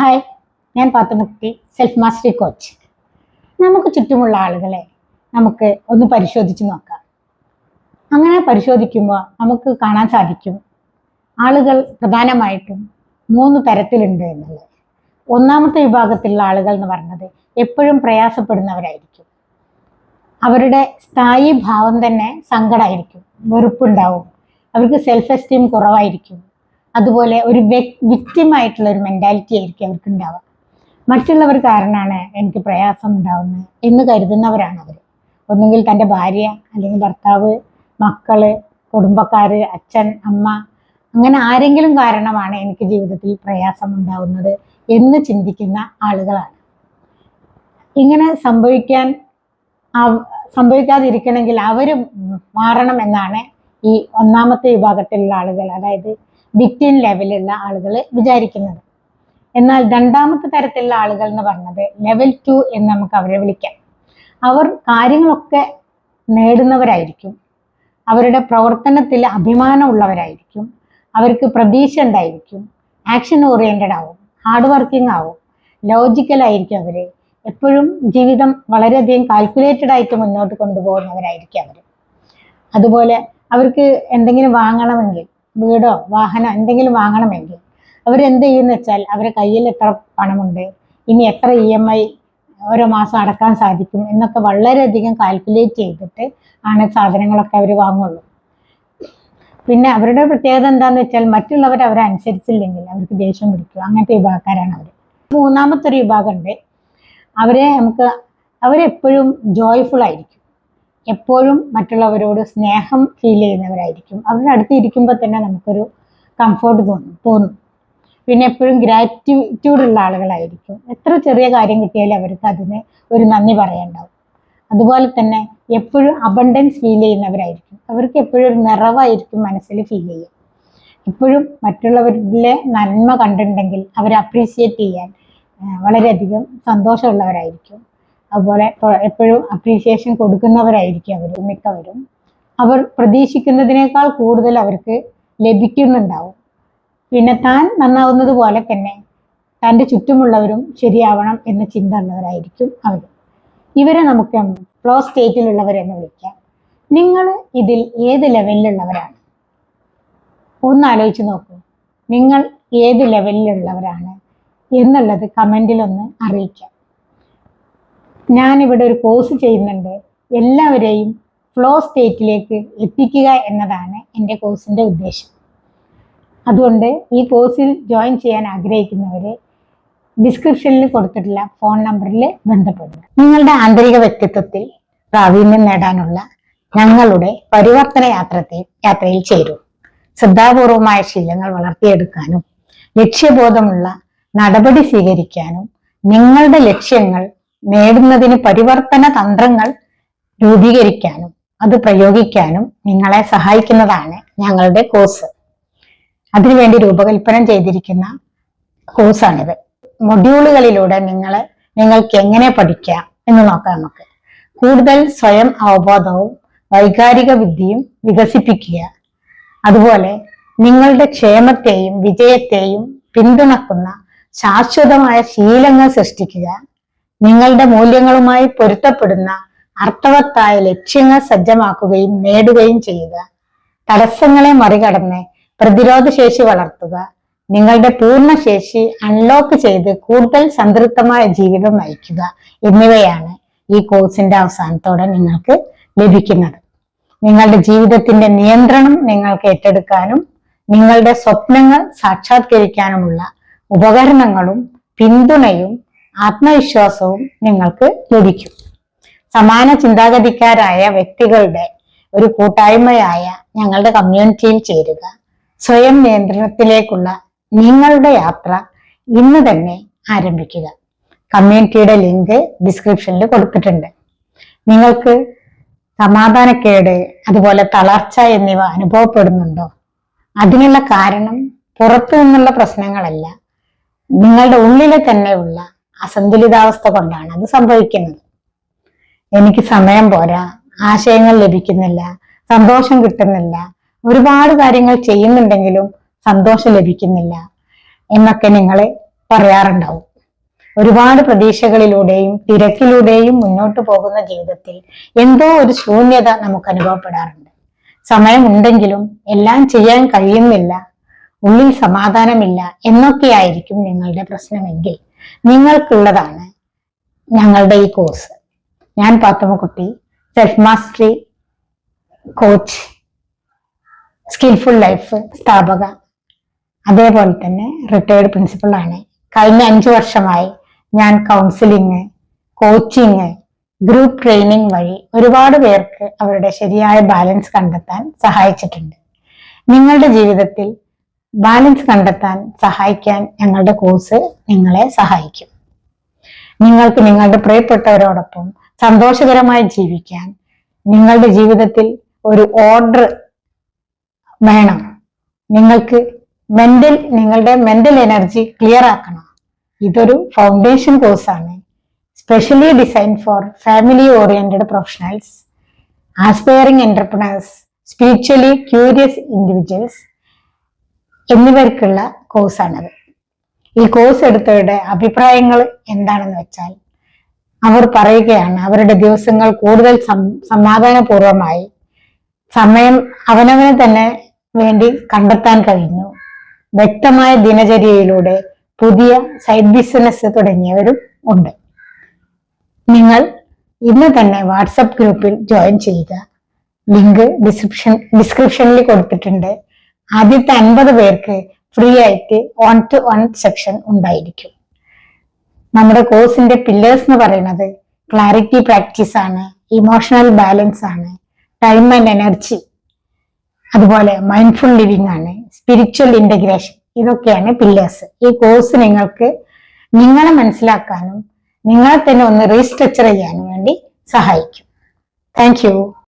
Hi ഞാൻ പാത്തുമുക്തി self mastery coach നമുക്ക് ചുറ്റുമുള്ള ആളുകളെ നമുക്ക് ഒന്ന് പരിശോധിച്ച് നോക്കാം. അങ്ങനെ പരിശോധിക്കുമ്പോൾ നമുക്ക് കാണാൻ സാധിക്കും ആളുകൾ പ്രധാനമായിട്ടും മൂന്ന് തരത്തിലുണ്ട് എന്നുള്ളത്. ഒന്നാമത്തെ വിഭാഗത്തിലുള്ള ആളുകൾ എന്ന് പറഞ്ഞത് എപ്പോഴും പ്രയാസപ്പെടുന്നവരായിരിക്കും. അവരുടെ സ്ഥായി ഭാവം തന്നെ സങ്കടമായിരിക്കും വെറുപ്പുണ്ടാവും. അവർക്ക് സെൽഫ് എസ്റ്റീം കുറവായിരിക്കും. അതുപോലെ ഒരു വിക്റ്റിം ആയിട്ടുള്ള ഒരു മെന്റാലിറ്റി ആയിരിക്കും അവർക്ക് ഉണ്ടാവുക മറ്റുള്ളവർ കാരണമാണ് എനിക്ക് പ്രയാസം ഉണ്ടാവുന്നത് എന്ന് കരുതുന്നവരാണ് അവർ. ഒന്നുകിൽ തന്റെ ഭാര്യ അല്ലെങ്കിൽ ഭർത്താവ് മക്കൾ കുടുംബക്കാര് അച്ഛൻ അമ്മ അങ്ങനെ ആരെങ്കിലും കാരണമാണ് എനിക്ക് ജീവിതത്തിൽ പ്രയാസം ഉണ്ടാവുന്നത് എന്ന് ചിന്തിക്കുന്ന ആളുകളാണ്. ഇങ്ങനെ സംഭവിക്കാൻ സംഭവിക്കാതിരിക്കണമെങ്കിൽ അവർ മാറണം എന്നാണ് ഈ ഒന്നാമത്തെ വിഭാഗത്തിലുള്ള ആളുകൾ. അതായത് വിക്ടിം ലെവലുള്ള ആളുകൾ വിചാരിക്കുന്നത്. എന്നാൽ രണ്ടാമത്തെ തരത്തിലുള്ള ആളുകൾ എന്ന് പറഞ്ഞത് ലെവൽ ടു എന്ന് നമുക്ക് അവരെ വിളിക്കാം. അവർ കാര്യങ്ങളൊക്കെ നേടുന്നവരായിരിക്കും. അവരുടെ പ്രവർത്തനത്തിൽ അഭിമാനമുള്ളവരായിരിക്കും. അവർക്ക് പ്രതീക്ഷ ഉണ്ടായിരിക്കും. ആക്ഷൻ ഓറിയന്റഡ് ആവും. ഹാർഡ് വർക്കിംഗ് ആവും. ലോജിക്കൽ ആയിരിക്കും അവർ എപ്പോഴും ജീവിതം വളരെയധികം കാൽക്കുലേറ്റഡ് ആയിട്ട് മുന്നോട്ട് കൊണ്ടുപോകുന്നവരായിരിക്കും അവർ അതുപോലെ അവർക്ക് എന്തെങ്കിലും വാങ്ങണമെങ്കിൽ വീടോ വാഹനം എന്തെങ്കിലും വാങ്ങണമെങ്കിൽ അവരെന്ത് ചെയ്യുമെന്ന് വെച്ചാൽ അവരെ കയ്യിൽ എത്ര പണമുണ്ട് ഇനി എത്ര ഇ എം ഐ ഓരോ മാസം അടക്കാൻ സാധിക്കും എന്നൊക്കെ വളരെയധികം കാൽക്കുലേറ്റ് ചെയ്തിട്ട് ആണ് സാധനങ്ങളൊക്കെ അവർ വാങ്ങുള്ളൂ. പിന്നെ അവരുടെ പ്രത്യേകത എന്താന്ന് വെച്ചാൽ മറ്റുള്ളവർ അവരെ അനുസരിച്ചില്ലെങ്കിൽ അവർക്ക് ദേഷ്യം പിടിക്കും. അങ്ങനത്തെ വിഭാഗക്കാരാണ് അവർ മൂന്നാമത്തെ ഒരു വിഭാഗമുണ്ട് അവരെ നമുക്ക് അവരെപ്പോഴും ജോയ്ഫുൾ ആയിരിക്കും. എപ്പോഴും മറ്റുള്ളവരോട് സ്നേഹം ഫീൽ ചെയ്യുന്നവരായിരിക്കും. അവരുടെ അടുത്ത് ഇരിക്കുമ്പോൾ തന്നെ നമുക്കൊരു കംഫർട്ട് തോന്നും തോന്നും. പിന്നെ എപ്പോഴും ഗ്രാറ്റിറ്റ്യൂഡ് ഉള്ള ആളുകളായിരിക്കും. എത്ര ചെറിയ കാര്യം കിട്ടിയാലും അവർക്ക് അതിന് ഒരു നന്ദി പറയണ്ടാവും. അതുപോലെ തന്നെ എപ്പോഴും അബണ്ടൻസ് ഫീൽ ചെയ്യുന്നവരായിരിക്കും. അവർക്ക് എപ്പോഴും ഒരു നിറവായിരിക്കും മനസ്സിൽ ഫീൽ ചെയ്യും എപ്പോഴും മറ്റുള്ളവരിലെ നന്മ കണ്ടിട്ടുണ്ടെങ്കിൽ അവരെ അപ്രീഷിയേറ്റ് ചെയ്യാൻ വളരെയധികം സന്തോഷമുള്ളവരായിരിക്കും. അതുപോലെ എപ്പോ- എപ്പോഴും അപ്രീഷിയേഷൻ കൊടുക്കുന്നവരായിരിക്കും അവർ മിക്കവരും. അവർ പ്രതീക്ഷിക്കുന്നതിനേക്കാൾ കൂടുതൽ അവർക്ക് ലഭിക്കുന്നുണ്ടാവും. പിന്നെ താൻ നന്നാവുന്നത് പോലെ തന്നെ തന്റെ ചുറ്റുമുള്ളവരും ശരിയാവണം എന്ന ചിന്ത ഉള്ളവരായിരിക്കും അവർ ഇവരെ നമുക്ക് ഫ്ലോ സ്റ്റേറ്റിലുള്ളവരെന്ന് വിളിക്കാം. നിങ്ങൾ ഇതിൽ ഏത് ലെവലിലുള്ളവരാണ് ഒന്ന് ആലോചിച്ച് നോക്കൂ. നിങ്ങൾ ഏത് ലെവലിലുള്ളവരാണ് എന്നുള്ളത് കമന്റിലൊന്ന് അറിയിക്കാം. ഞാനിവിടെ ഒരു കോഴ്സ് ചെയ്യുന്നുണ്ട്. എല്ലാവരെയും ഫ്ലോ സ്റ്റേറ്റിലേക്ക് എത്തിക്കുക എന്നതാണ് എന്റെ കോഴ്സിന്റെ ഉദ്ദേശം. അതുകൊണ്ട് ഈ കോഴ്സിൽ ജോയിൻ ചെയ്യാൻ ആഗ്രഹിക്കുന്നവരെ ഡിസ്ക്രിപ്ഷനിൽ കൊടുത്തിട്ടുള്ള ഫോൺ നമ്പറിൽ ബന്ധപ്പെടുക. നിങ്ങളുടെ ആന്തരിക വ്യക്തിത്വത്തിൽ പ്രാവീണ്യം നേടാനുള്ള ഞങ്ങളുടെ പരിവർത്തന യാത്രത്തെ യാത്രയിൽ ചേരൂ. ശ്രദ്ധാപൂർവമായ ശീലങ്ങൾ വളർത്തിയെടുക്കാനും ലക്ഷ്യബോധമുള്ള നടപടി സ്വീകരിക്കാനും നിങ്ങളുടെ ലക്ഷ്യങ്ങൾ നേടുന്നതിന് പരിവർത്തന തന്ത്രങ്ങൾ രൂപീകരിക്കാനും അത് പ്രയോഗിക്കാനും നിങ്ങളെ സഹായിക്കുന്നതാണ് ഞങ്ങളുടെ കോഴ്സ്. അതിനുവേണ്ടി രൂപകൽപ്പന ചെയ്തിരിക്കുന്ന കോഴ്സാണിത്. മൊഡ്യൂളുകളിലൂടെ നിങ്ങൾ നിങ്ങൾക്ക് എങ്ങനെ പഠിക്കാം എന്ന് നോക്കാം നമുക്ക്. കൂടുതൽ സ്വയം അവബോധവും വൈകാരിക വിദ്യയും വികസിപ്പിക്കുക. അതുപോലെ നിങ്ങളുടെ ക്ഷേമത്തെയും വിജയത്തെയും പിന്തുണക്കുന്ന ശാശ്വതമായ ശീലങ്ങൾ സൃഷ്ടിക്കുക. നിങ്ങളുടെ മൂല്യങ്ങളുമായി പൊരുത്തപ്പെടുന്ന അർത്ഥവത്തായ ലക്ഷ്യങ്ങൾ സജ്ജമാക്കുകയും നേടുകയും ചെയ്യുക. തടസ്സങ്ങളെ മറികടന്ന് പ്രതിരോധ ശേഷി വളർത്തുക. നിങ്ങളുടെ പൂർണ ശേഷി അൺലോക്ക് ചെയ്ത് കൂടുതൽ സംതൃപ്തമായ ജീവിതം നയിക്കുക എന്നിവയാണ് ഈ കോഴ്സിന്റെ അവസാനത്തോടെ നിങ്ങൾക്ക് ലഭിക്കുന്നത്. നിങ്ങളുടെ ജീവിതത്തിന്റെ നിയന്ത്രണം നിങ്ങൾക്ക് ഏറ്റെടുക്കാനും നിങ്ങളുടെ സ്വപ്നങ്ങൾ സാക്ഷാത്കരിക്കാനുമുള്ള ഉപകരണങ്ങളും പിന്തുണയും ആത്മവിശ്വാസവും നിങ്ങൾക്ക് ലഭിക്കും. സമാന ചിന്താഗതിക്കാരായ വ്യക്തികളുടെ ഒരു കൂട്ടായ്മയായ ഞങ്ങളുടെ കമ്മ്യൂണിറ്റിയിൽ ചേരുക. സ്വയം നിയന്ത്രണത്തിലേക്കുള്ള നിങ്ങളുടെ യാത്ര ഇന്ന് തന്നെ ആരംഭിക്കുക. കമ്മ്യൂണിറ്റിയുടെ ലിങ്ക് ഡിസ്ക്രിപ്ഷനിൽ കൊടുത്തിട്ടുണ്ട്. നിങ്ങൾക്ക് സമാധാനക്കേട് അതുപോലെ തളർച്ച എന്നിവ അനുഭവപ്പെടുന്നുണ്ടോ? അതിനുള്ള കാരണം പുറത്തു നിന്നുള്ള പ്രശ്നങ്ങളല്ല നിങ്ങളുടെ ഉള്ളിലെ തന്നെയുള്ള അസന്തുലിതാവസ്ഥ കൊണ്ടാണ് അത് സംഭവിക്കുന്നത്. എനിക്ക് സമയം പോരാ ആശയങ്ങൾ ലഭിക്കുന്നില്ല സന്തോഷം കിട്ടുന്നില്ല ഒരുപാട് കാര്യങ്ങൾ ചെയ്യുന്നുണ്ടെങ്കിലും സന്തോഷം ലഭിക്കുന്നില്ല എന്നൊക്കെ നിങ്ങൾ പറയാറുണ്ടാവും. ഒരുപാട് പ്രതീക്ഷകളിലൂടെയും തിരക്കിലൂടെയും മുന്നോട്ട് പോകുന്ന ജീവിതത്തിൽ എന്തോ ഒരു ശൂന്യത നമുക്ക് അനുഭവപ്പെടാറുണ്ട്. സമയമുണ്ടെങ്കിലും എല്ലാം ചെയ്യാൻ കഴിയുന്നില്ല ഉള്ളിൽ സമാധാനമില്ല എന്നൊക്കെയായിരിക്കും നിങ്ങളുടെ പ്രശ്നമെങ്കിൽ. നിങ്ങൾക്കുള്ളതാണ് ഞങ്ങളുടെ ഈ കോഴ്സ് ഞാൻ Pathummakutty self mastery coach skillful life സ്ഥാപക അതേപോലെ തന്നെ റിട്ടയർഡ് പ്രിൻസിപ്പളാണ് കഴിഞ്ഞ അഞ്ച് വർഷമായി ഞാൻ കൗൺസിലിംഗ് കോച്ചിങ് ഗ്രൂപ്പ് ട്രെയിനിങ് വഴി ഒരുപാട് പേർക്ക് അവരുടെ ശരിയായ ബാലൻസ് കണ്ടെത്താൻ സഹായിച്ചിട്ടുണ്ട്. നിങ്ങളുടെ ജീവിതത്തിൽ ബാലൻസ് കണ്ടെത്താൻ സഹായിക്കാൻ ഞങ്ങളുടെ കോഴ്സ് നിങ്ങളെ സഹായിക്കും. നിങ്ങൾക്ക് നിങ്ങളുടെ പ്രിയപ്പെട്ടവരോടൊപ്പം സന്തോഷകരമായി ജീവിക്കാൻ നിങ്ങളുടെ ജീവിതത്തിൽ ഒരു ഓർഡർ വേണം. നിങ്ങൾക്ക് മെന്റൽ നിങ്ങളുടെ മെന്റൽ എനർജി ക്ലിയർ ആക്കണം. ഇതൊരു ഫൗണ്ടേഷൻ കോഴ്സാണ് specially design for family oriented professionals aspiring entrepreneurs spiritually curious individuals എന്നിവർക്കുള്ള കോഴ്സാണത്. ഈ കോഴ്സ് എടുത്തവരുടെ അഭിപ്രായങ്ങൾ എന്താണെന്ന് വെച്ചാൽ അവർ പറയുകയാണ് അവരുടെ ദിവസങ്ങൾ കൂടുതൽ സമാധാനപൂർവമായി സമയം അവനവന് തന്നെ വേണ്ടി കണ്ടെത്താൻ കഴിഞ്ഞു. വ്യക്തമായ ദിനചര്യയിലൂടെ പുതിയ സൈഡ് ബിസിനസ് തുടങ്ങിയവരും ഉണ്ട്. നിങ്ങൾ ഇന്ന് തന്നെ വാട്സപ്പ് ഗ്രൂപ്പിൽ ജോയിൻ ചെയ്യുക. ലിങ്ക് ഡിസ്ക്രിപ്ഷൻ ഡിസ്ക്രിപ്ഷനിൽ കൊടുത്തിട്ടുണ്ട്. ആദ്യത്തെ അൻപത് പേർക്ക് ഫ്രീ ആയിട്ട് വൺ ടു വൺ സെക്ഷൻ ഉണ്ടായിരിക്കും. നമ്മുടെ കോഴ്സിന്റെ പില്ലേഴ്സ് എന്ന് പറയുന്നത് ക്ലാരിറ്റി പ്രാക്ടീസ് ആണ് ഇമോഷണൽ ബാലൻസ് ആണ് ടൈം ആൻഡ് എനർജി അതുപോലെ മൈൻഡ്ഫുൾ ലിവിംഗ് ആണ് സ്പിരിച്വൽ ഇന്റഗ്രേഷൻ ഇതൊക്കെയാണ് പില്ലേഴ്സ് ഈ കോഴ്സ് നിങ്ങൾക്ക് നിങ്ങളെ മനസ്സിലാക്കാനും നിങ്ങളെ തന്നെ ഒന്ന് റീസ്ട്രക്ചർ ചെയ്യാനും വേണ്ടി സഹായിക്കും. താങ്ക്